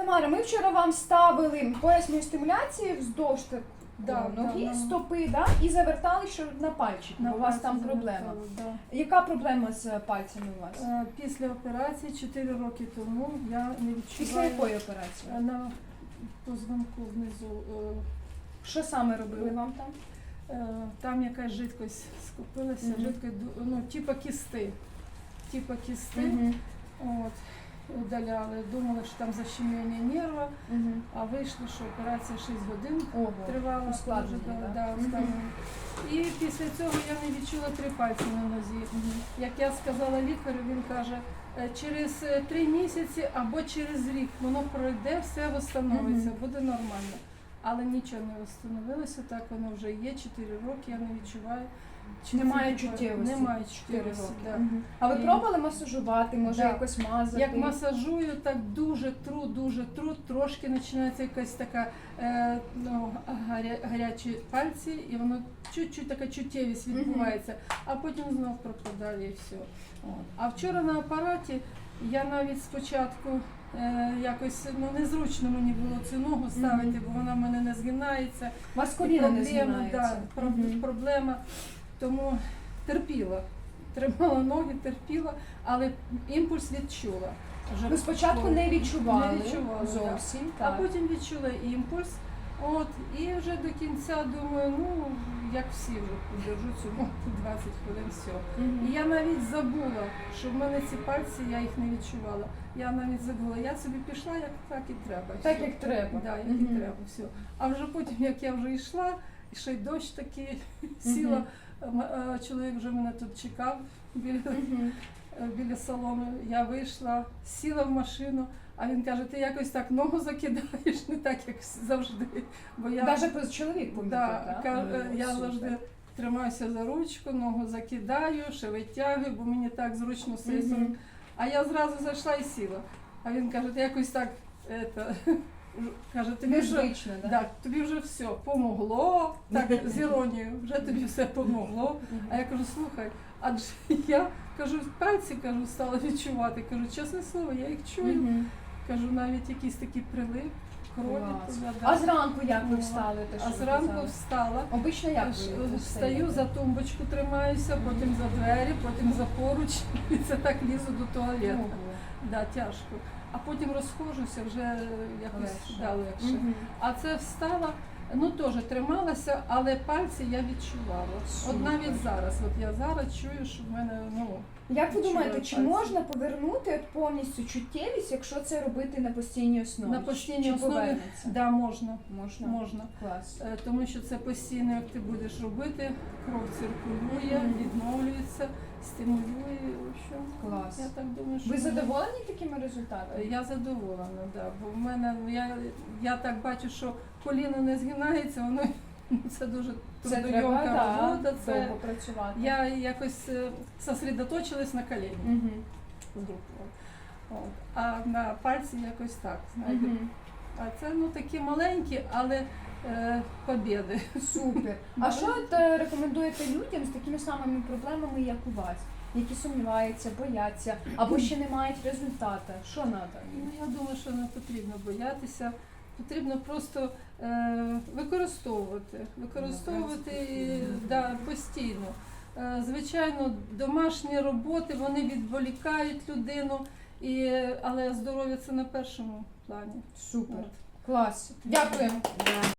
Тамара, ми вчора вам ставили поясні стимуляції вздовж так, Да, о, ноги, да, стопи, да? і завертали що на пальчик, бо у вас там проблема. да. Яка проблема з пальцями у вас? Е, Після операції 4 роки тому я не відчуваю Після якої операції? на позвонку внизу. е, Що саме робили вам там? е, Там якась жидкость скупилася, Мгм. жидкость, ну, типа кісти. Типа кісти. Мгм. От, удаляли, думали, що там защемлення нерва, Мгм. а вийшло, що операція 6 годин Ого. тривала. ускладнення, дуже, да? да, ускладнення. І після цього я не відчула три пальці на нозі. Мгм. Як я сказала лікарю, він каже, «Е, через е, три місяці або через рік воно пройде, все встановиться, Мгм. буде нормально. Але нічого не встановилося, так воно вже є 4 роки, я не відчуваю. Чи Немає це- чуттєвості. Немає чуттєвості. роки. Да. Мгм. А ви І- пробували масажувати, може Да. якось мазати? Як масажую, так дуже тру, дуже тру, трошки починається якась така е, ну, гаря, гарячі пальці, і воно чуть-чуть така чуттєвість відбувається, а потім знов пропадає і все. От. А вчора на апараті я навіть спочатку е, якось ну, незручно мені було цю ногу ставити, Мгм. бо вона в мене не згинається. Вас коліна не згинається. да, проблема. Тому терпіла. Тримала ноги, терпіла, але імпульс відчула. Вже Ви спочатку не відчували, Не відчувала, зовсім, А так. потім відчула імпульс. От, і вже до кінця думаю, ну як всі вже подержу цю ногу 20 хвилин все. Мгм. І я навіть забула, що в мене ці пальці, я їх не відчувала. Я навіть забула, я собі пішла, як так і треба. Так все. як треба. Да, як Мгм. і треба, все. А вже потім, як я вже йшла, і ще й дощ такий, сіла, е, чоловік вже мене тут чекав біля, е, біля салону. Я вийшла, сіла в машину, а він каже, ти якось так ногу закидаєш, не так, як завжди. Бо я, Даже поз- чоловік помітив, да, ка- Ну, е, я завжди тримаюся за ручку, ногу закидаю, ще витягую, бо мені так зручно сторони. А я зразу зайшла і сіла. А він каже, ти якось так, ето, каже, тобі вже, да? так, тобі вже все помогло, так, з іронією, вже тобі все помогло. А я кажу, слухай, адже я кажу, пальці кажу, стала відчувати. Кажу, чесне слово, я їх чую. Мгм. Кажу, навіть якийсь такий прилив крові. Клас. туди, да. А зранку як ви встали? те, що а ви зранку казали? встала. Обично як ви Встаю за тумбочку, тримаюся, потім за двері, потім за поруч. І це так лізу до туалету. Ого. Да, тяжко. А потім розходжуся вже якось Легше. да, легше. Мгм. А це встала, ну теж трималася, але пальці я відчувала. Супер. От навіть зараз, от я зараз чую, що в мене ну Як ви думаєте, чи пальці. можна повернути от повністю чуттєвість, якщо це робити на постійній основі? на постійній Чи основі повернеться? да, можна. Можна. Можна. Клас. Е, Тому що це постійно, як ти будеш робити, кров циркулює, відновлюється, стимулює. В общем, Клас. Я так думаю, що Ви задоволені такими результатами? Я задоволена, да. Бо в мене ну, я, я так бачу, що коліно не згинається, воно це дуже Це треба да, робота. Це довго працювати. я якось е, сосредоточилась на коліні. Мгм. От. А на пальці якось так. Знаєте. Мгм. А це ну такі маленькі, але е, побіди. Супер. А що от, е, рекомендуєте людям з такими самими проблемами, як у вас, які сумніваються, бояться або ще не мають результату? Що треба? Ну, я думаю, що не потрібно боятися. Потрібно просто е, використовувати, використовувати е, да, постійно. Е, звичайно, домашні роботи вони відволікають людину, і, але здоров'я це на першому плані. Супер. Клас. Дякуємо.